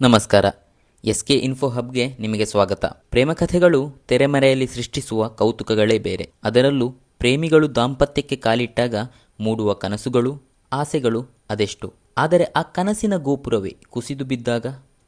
ನಮಸ್ಕಾರ. S K info ಹಬ್ಗೆ ನಿಮಗೆ ಸ್ವಾಗತ. ಪ್ರೇಮ ಕಥೆಗಳು ತೆರೆಮರೆಯಲ್ಲಿ ಸೃಷ್ಟಿಸುವ ಕೌತುಕಗಳೇ ಬೇರೆ. ಅದರಲ್ಲೂ ಪ್ರೇಮಿಗಳು ದಾಂಪತ್ಯಕ್ಕೆ ಕಾಲಿಟ್ಟಾಗ ಮೂಡುವ ಕನಸುಗಳು, ಆಸೆಗಳು ಅದೆಷ್ಟು. ಆದರೆ ಆ ಕನಸಿನ ಗೋಪುರವೇ ಕುಸಿದು ಬಿದ್ದಾಗ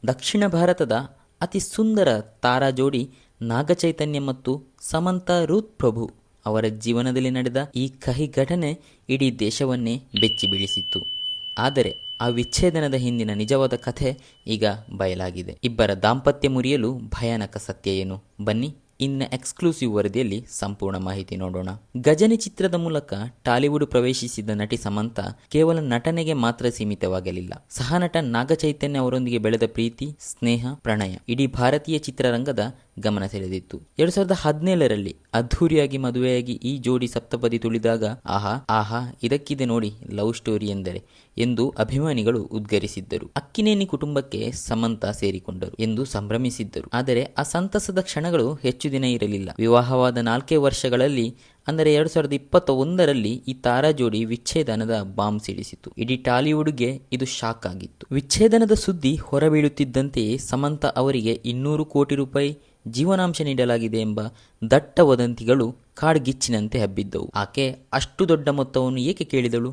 ದಕ್ಷಿಣ ಭಾರತದ ಅತಿ ಸುಂದರ ತಾರಾ ಜೋಡಿ ನಾಗಚೈತನ್ಯ ಮತ್ತು ಸಮಂತ ರೂತ್ ಪ್ರಭು ಅವರ ಜೀವನದಲ್ಲಿ ನಡೆದ ಈ ಕಹಿ ಘಟನೆ ಇಡೀ ದೇಶವನ್ನೇ ಬೆಚ್ಚಿ ಬೀಳಿಸಿತ್ತು ಆದರೆ ಆ ವಿಚ್ಛೇದನದ ಹಿಂದಿನ ನಿಜವಾದ ಕಥೆ ಈಗ ಬಯಲಾಗಿದೆ. ಇಬ್ಬರ ದಾಂಪತ್ಯ ಮುರಿಯಲು ಭಯಾನಕ ಸತ್ಯ ಏನು? ಬನ್ನಿ ಇನ್ನ ಎಕ್ಸ್ಕ್ಲೂಸಿವ್ ವರದಿಯಲ್ಲಿ ಸಂಪೂರ್ಣ ಮಾಹಿತಿ ನೋಡೋಣ. ಗಜನಿ ಚಿತ್ರದ ಮೂಲಕ ಟಾಲಿವುಡ್ ಪ್ರವೇಶಿಸಿದ ನಟಿ ಸಮಂತ ಕೇವಲ ನಟನೆಗೆ ಮಾತ್ರ ಸೀಮಿತವಾಗಲಿಲ್ಲ. ಸಹನಟ ನಾಗಚೈತನ್ಯ ಅವರೊಂದಿಗೆ ಬೆಳೆದ ಪ್ರೀತಿ, ಸ್ನೇಹ, ಪ್ರಣಯ ಇಡೀ ಭಾರತೀಯ ಚಿತ್ರರಂಗದ ಗಮನ ಸೆಳೆದಿತ್ತು. ಎರಡ್ ಸಾವಿರದ ಹದಿನೇಳರಲ್ಲಿ ಅದ್ಧೂರಿಯಾಗಿ ಮದುವೆಯಾಗಿ ಈ ಜೋಡಿ ಸಪ್ತಪದಿ ತುಳಿದಾಗ, ಆಹಾ ಆಹಾ, ಇದಕ್ಕಿದೆ ನೋಡಿ ಲವ್ ಸ್ಟೋರಿ ಎಂದರೆ ಎಂದು ಅಭಿಮಾನಿಗಳು ಉದ್ಗರಿಸಿದ್ದರು. ಅಕ್ಕಿನೇನಿ ಕುಟುಂಬಕ್ಕೆ ಸಮಂತ ಸೇರಿಕೊಂಡರು ಎಂದು ಸಂಭ್ರಮಿಸಿದ್ದರು. ಆದರೆ ಆ ಸಂತಸದ ಕ್ಷಣಗಳು ಹೆಚ್ಚು ದಿನ ಇರಲಿಲ್ಲ. ವಿವಾಹವಾದ ನಾಲ್ಕೇ ವರ್ಷಗಳಲ್ಲಿ ಅಂದರೆ ಎರಡು ಸಾವಿರದ ಇಪ್ಪತ್ತ ಒಂದರಲ್ಲಿ ಈ ತಾರಾ ಜೋಡಿ ವಿಚ್ಛೇದನದ ಬಾಂಬ್ ಸಿಡಿಸಿತು ಇಡೀ ಟಾಲಿವುಡ್ಗೆ ಇದು ಶಾಕ್ ಆಗಿತ್ತು. ವಿಚ್ಛೇದನದ ಸುದ್ದಿ ಹೊರಬೀಳುತ್ತಿದ್ದಂತೆಯೇ ಸಮಂತ ಅವರಿಗೆ ಇನ್ನೂರು ಕೋಟಿ ರೂಪಾಯಿ ಜೀವನಾಂಶ ನೀಡಲಾಗಿದೆ ಎಂಬ ದಟ್ಟ ವದಂತಿಗಳು ಕಾಡ್ಗಿಚ್ಚಿನಂತೆ ಹಬ್ಬಿದ್ದವು. ಆಕೆ ಅಷ್ಟು ದೊಡ್ಡ ಮೊತ್ತವನ್ನು ಏಕೆ ಕೇಳಿದಳು?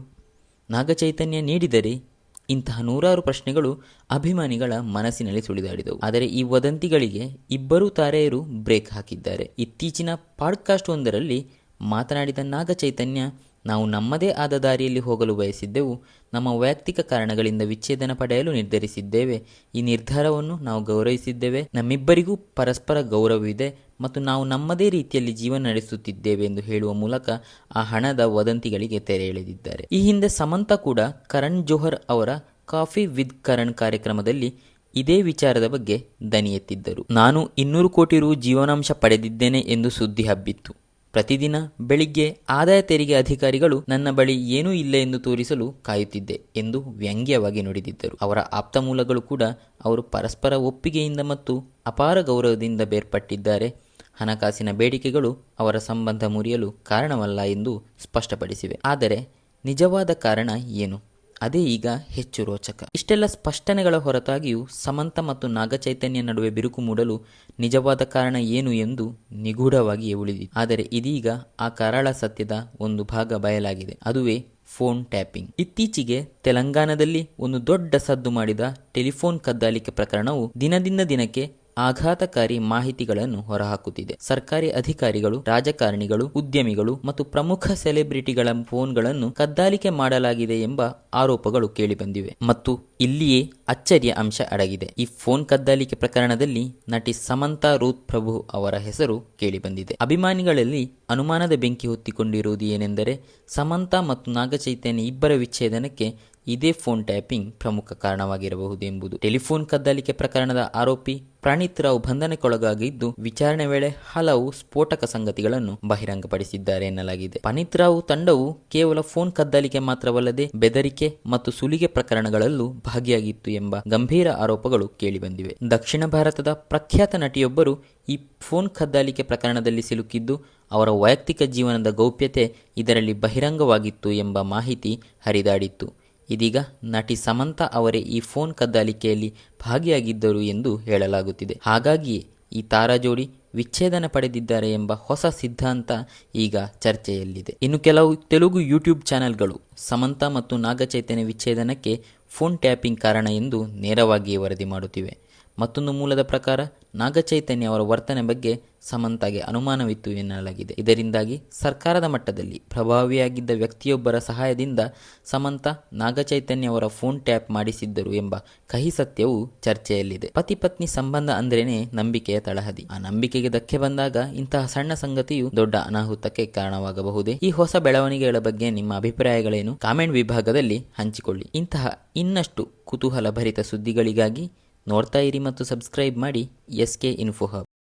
ನಾಗಚೈತನ್ಯ ನೀಡಿದರೆ ಇಂತಹ ನೂರಾರು ಪ್ರಶ್ನೆಗಳು ಅಭಿಮಾನಿಗಳ ಮನಸ್ಸಿನಲ್ಲಿ ಸುಳಿದಾಡಿದವು. ಆದರೆ ಈ ವದಂತಿಗಳಿಗೆ ಇಬ್ಬರು ತಾರೆಯರು ಬ್ರೇಕ್ ಹಾಕಿದ್ದಾರೆ. ಇತ್ತೀಚಿನ ಪಾಡ್ಕಾಸ್ಟ್ ಒಂದರಲ್ಲಿ ಮಾತನಾಡಿದ ನಾಗಚೈತನ್ಯ ನಾವು ನಮ್ಮದೇ ಆದ ದಾರಿಯಲ್ಲಿ ಹೋಗಲು ಬಯಸಿದ್ದೆವು. ನಮ್ಮ ವೈಯಕ್ತಿಕ ಕಾರಣಗಳಿಂದ ವಿಚ್ಛೇದನ ಪಡೆಯಲು ನಿರ್ಧರಿಸಿದ್ದೇವೆ. ಈ ನಿರ್ಧಾರವನ್ನು ನಾವು ಗೌರವಿಸಿದ್ದೇವೆ. ನಮ್ಮಿಬ್ಬರಿಗೂ ಪರಸ್ಪರ ಗೌರವವಿದೆ ಮತ್ತು ನಾವು ನಮ್ಮದೇ ರೀತಿಯಲ್ಲಿ ಜೀವನ ನಡೆಸುತ್ತಿದ್ದೇವೆ ಎಂದು ಹೇಳುವ ಮೂಲಕ ಆ ಹಣದ ವದಂತಿಗಳಿಗೆ ತೆರೆ ಎಳೆದಿದ್ದಾರೆ. ಈ ಹಿಂದೆ ಸಮಂತ ಕೂಡ ಕರಣ್ ಜೋಹರ್ ಅವರ ಕಾಫಿ ವಿತ್ ಕರಣ್ ಕಾರ್ಯಕ್ರಮದಲ್ಲಿ ಇದೇ ವಿಚಾರದ ಬಗ್ಗೆ ದನಿ ಎತ್ತಿದ್ದರು ನಾನು ಇನ್ನೂರು ಕೋಟಿ ರು ಜೀವನಾಂಶ ಪಡೆದಿದ್ದೇನೆ ಎಂದು ಸುದ್ದಿ ಹಬ್ಬಿತ್ತು. ಪ್ರತಿದಿನ ಬೆಳಿಗ್ಗೆ ಆದಾಯ ತೆರಿಗೆ ಅಧಿಕಾರಿಗಳು ನನ್ನ ಬಳಿ ಏನೂ ಇಲ್ಲ ಎಂದು ತೋರಿಸಲು ಕಾಯುತ್ತಿದ್ದೆ ಎಂದು ವ್ಯಂಗ್ಯವಾಗಿ ನುಡಿದಿದ್ದರು. ಅವರ ಆಪ್ತ ಮೂಲಗಳು ಕೂಡ ಅವರು ಪರಸ್ಪರ ಒಪ್ಪಿಗೆಯಿಂದ ಮತ್ತು ಅಪಾರ ಗೌರವದಿಂದ ಬೇರ್ಪಟ್ಟಿದ್ದಾರೆ. ಹಣಕಾಸಿನ ಬೇಡಿಕೆಗಳು ಅವರ ಸಂಬಂಧ ಮುರಿಯಲು ಕಾರಣವಲ್ಲ ಎಂದು ಸ್ಪಷ್ಟಪಡಿಸಿವೆ. ಆದರೆ ನಿಜವಾದ ಕಾರಣ ಏನು? ಅದೇ ಈಗ ಹೆಚ್ಚು ರೋಚಕ. ಇಷ್ಟೆಲ್ಲ ಸ್ಪಷ್ಟನೆಗಳ ಹೊರತಾಗಿಯೂ ಸಮಂತ ಮತ್ತು ನಾಗಚೈತನ್ಯ ನಡುವೆ ಬಿರುಕು ಮೂಡಲು ನಿಜವಾದ ಕಾರಣ ಏನು ಎಂದು ನಿಗೂಢವಾಗಿಯೇ ಉಳಿದಿದೆ. ಆದರೆ ಇದೀಗ ಆ ಕರಾಳ ಸತ್ಯದ ಒಂದು ಭಾಗ ಬಯಲಾಗಿದೆ. ಅದುವೇ ಫೋನ್ ಟ್ಯಾಪಿಂಗ್. ಇತ್ತೀಚೆಗೆ ತೆಲಂಗಾಣದಲ್ಲಿ ಒಂದು ದೊಡ್ಡ ಸದ್ದು ಮಾಡಿದ ಟೆಲಿಫೋನ್ ಕದ್ದಾಲಿಕೆ ಪ್ರಕರಣವು ದಿನದಿಂದ ದಿನಕ್ಕೆ ಆಘಾತಕಾರಿ ಮಾಹಿತಿಗಳನ್ನು ಹೊರಹಾಕುತ್ತಿದೆ. ಸರ್ಕಾರಿ ಅಧಿಕಾರಿಗಳು, ರಾಜಕಾರಣಿಗಳು, ಉದ್ಯಮಿಗಳು ಮತ್ತು ಪ್ರಮುಖ ಸೆಲೆಬ್ರಿಟಿಗಳ ಫೋನ್ಗಳನ್ನು ಕದ್ದಾಲಿಕೆ ಮಾಡಲಾಗಿದೆ ಎಂಬ ಆರೋಪಗಳು ಕೇಳಿಬಂದಿವೆ. ಮತ್ತು ಇಲ್ಲಿಯೇ ಅಚ್ಚರಿಯ ಅಂಶ ಅಡಗಿದೆ. ಈ ಫೋನ್ ಕದ್ದಾಲಿಕೆ ಪ್ರಕರಣದಲ್ಲಿ ನಟಿ ಸಮಂತಾ ರೂತ್ ಪ್ರಭು ಅವರ ಹೆಸರು ಕೇಳಿಬಂದಿದೆ. ಅಭಿಮಾನಿಗಳಲ್ಲಿ ಅನುಮಾನದ ಬೆಂಕಿ ಹೊತ್ತಿಕೊಂಡಿರುವುದು ಏನೆಂದರೆ ಸಮಂತಾ ಮತ್ತು ನಾಗಚೈತನ್ಯ ಇಬ್ಬರ ವಿಚ್ಛೇದನಕ್ಕೆ ಇದೇ ಫೋನ್ ಟ್ಯಾಪಿಂಗ್ ಪ್ರಮುಖ ಕಾರಣವಾಗಿರಬಹುದು ಎಂಬುದು. ಟೆಲಿಫೋನ್ ಕದ್ದಾಲಿಕೆ ಪ್ರಕರಣದ ಆರೋಪಿ ಪ್ರಣೀತ್ ರಾವ್ ಬಂಧನಕ್ಕೊಳಗಾಗಿದ್ದು, ವಿಚಾರಣೆ ವೇಳೆ ಹಲವು ಸ್ಫೋಟಕ ಸಂಗತಿಗಳನ್ನು ಬಹಿರಂಗಪಡಿಸಿದ್ದಾರೆ ಎನ್ನಲಾಗಿದೆ. ಪನೀತ್ ರಾವ್ ತಂಡವು ಕೇವಲ ಫೋನ್ ಕದ್ದಾಲಿಕೆ ಮಾತ್ರವಲ್ಲದೆ ಬೆದರಿಕೆ ಮತ್ತು ಸುಲಿಗೆ ಪ್ರಕರಣಗಳಲ್ಲೂ ಭಾಗಿಯಾಗಿತ್ತು ಎಂಬ ಗಂಭೀರ ಆರೋಪಗಳು ಕೇಳಿಬಂದಿವೆ. ದಕ್ಷಿಣ ಭಾರತದ ಪ್ರಖ್ಯಾತ ನಟಿಯೊಬ್ಬರು ಈ ಫೋನ್ ಕದ್ದಾಲಿಕೆ ಪ್ರಕರಣದಲ್ಲಿ ಸಿಲುಕಿದ್ದು, ಅವರ ವೈಯಕ್ತಿಕ ಜೀವನದ ಗೌಪ್ಯತೆ ಇದರಲ್ಲಿ ಬಹಿರಂಗವಾಗಿತ್ತು ಎಂಬ ಮಾಹಿತಿ ಹರಿದಾಡಿತ್ತು. ಇದೀಗ ನಟಿ ಸಮಂತ ಅವರೇ ಈ ಫೋನ್ ಕದ್ದಾಲಿಕೆಯಲ್ಲಿ ಭಾಗಿಯಾಗಿದ್ದರು ಎಂದು ಹೇಳಲಾಗುತ್ತಿದೆ. ಹಾಗಾಗಿಯೇ ಈ ತಾರಾ ಜೋಡಿ ವಿಚ್ಛೇದನ ಪಡೆದಿದ್ದಾರೆ ಎಂಬ ಹೊಸ ಸಿದ್ಧಾಂತ ಈಗ ಚರ್ಚೆಯಲ್ಲಿದೆ. ಇನ್ನು ಕೆಲವು ತೆಲುಗು ಯೂಟ್ಯೂಬ್ ಚಾನೆಲ್ಗಳು ಸಮಂತ ಮತ್ತು ನಾಗಚೈತನ್ಯ ವಿಚ್ಛೇದನಕ್ಕೆ ಫೋನ್ ಟ್ಯಾಪಿಂಗ್ ಕಾರಣ ಎಂದು ನೇರವಾಗಿಯೇ ವರದಿ ಮಾಡುತ್ತಿವೆ. ಮತ್ತೊಂದು ಮೂಲದ ಪ್ರಕಾರ ನಾಗಚೈತನ್ಯ ಅವರ ವರ್ತನೆ ಬಗ್ಗೆ ಸಮಂತಾಗೆ ಅನುಮಾನವಿತ್ತು ಎನ್ನಲಾಗಿದೆ. ಇದರಿಂದಾಗಿ ಸರ್ಕಾರದ ಮಟ್ಟದಲ್ಲಿ ಪ್ರಭಾವಿಯಾಗಿದ್ದ ವ್ಯಕ್ತಿಯೊಬ್ಬರ ಸಹಾಯದಿಂದ ಸಮಂತ ನಾಗಚೈತನ್ಯ ಅವರ ಫೋನ್ ಟ್ಯಾಪ್ ಮಾಡಿಸಿದ್ದರು ಎಂಬ ಕಹಿ ಸತ್ಯವು ಚರ್ಚೆಯಲ್ಲಿದೆ. ಪತಿ ಪತ್ನಿ ಸಂಬಂಧ ಅಂದ್ರೇನೆ ನಂಬಿಕೆಯ ತಳಹದಿ. ಆ ನಂಬಿಕೆಗೆ ಧಕ್ಕೆ ಬಂದಾಗ ಇಂತಹ ಸಣ್ಣ ಸಂಗತಿಯು ದೊಡ್ಡ ಅನಾಹುತಕ್ಕೆ ಕಾರಣವಾಗಬಹುದೇ? ಈ ಹೊಸ ಬೆಳವಣಿಗೆಗಳ ಬಗ್ಗೆ ನಿಮ್ಮ ಅಭಿಪ್ರಾಯಗಳೇನು? ಕಾಮೆಂಟ್ ವಿಭಾಗದಲ್ಲಿ ಹಂಚಿಕೊಳ್ಳಿ. ಇಂತಹ ಇನ್ನಷ್ಟು ಕುತೂಹಲ ಭರಿತ ಸುದ್ದಿಗಳಿಗಾಗಿ ನೋಡ್ತಾ ಇರಿ ಮತ್ತು ಸಬ್ಸ್ಕ್ರೈಬ್ ಮಾಡಿ ಎಸ್ ಕೆ ಇನ್ಫೋ ಹಬ್